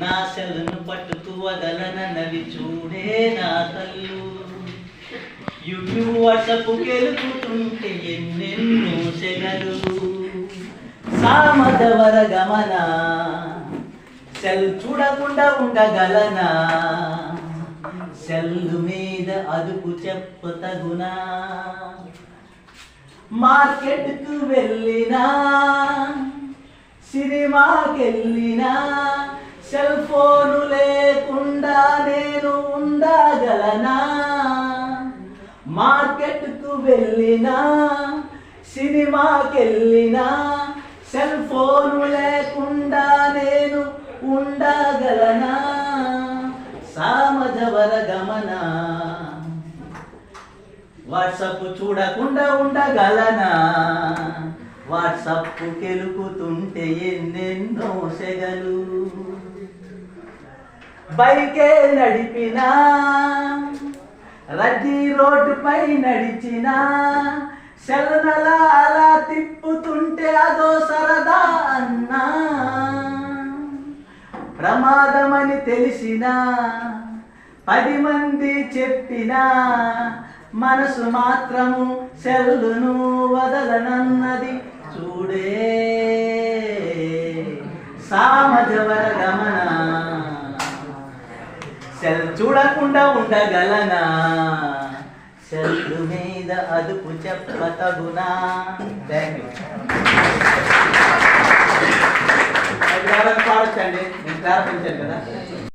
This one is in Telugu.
నా సెల్ను పట్టుకు వదలనన్నవి చూడే నా తల్లు. యూట్యూబ్ వాట్సప్ గెలుపుతుంటే ఎన్నెన్నో సెగలు సామదవర గమన సెల్ చూడకుండా ఉండగలనా? సెల్లు మీద అదుపు చెప్పతగునా? మార్కెట్కు వెళ్ళినా సినిమాకెళ్ళినా నేను ఉండగలనా? మార్కెట్కు వెళ్ళినా సినిమాకెళ్ళినా సెల్ ఫోన్ లేకుండా నేను ఉండగలనా? సామజవర గమన? వాట్సప్ చూడకుండా ఉండగలనా? వాట్సప్ కెలుకుతుంటే ఎన్నెన్నో సెగలు బైకే నడిపినా రద్దీ రోడ్డుపై నడిచినా శరణలా అలా తిప్పుతుంటే అదో సరదా అన్నా. ప్రమాదమని తెలిసినా పది మంది చెప్పినా మనసు మాత్రము సెల్లును వదలనన్నది చూడే. సామజవర గమన సెల్ చూడకుండా ఉండగలనా? చల్లు మీద అదుపు చెప్పతగునా? Thank you పాడొచ్చండి. నేను ప్రారంభించాను కదా.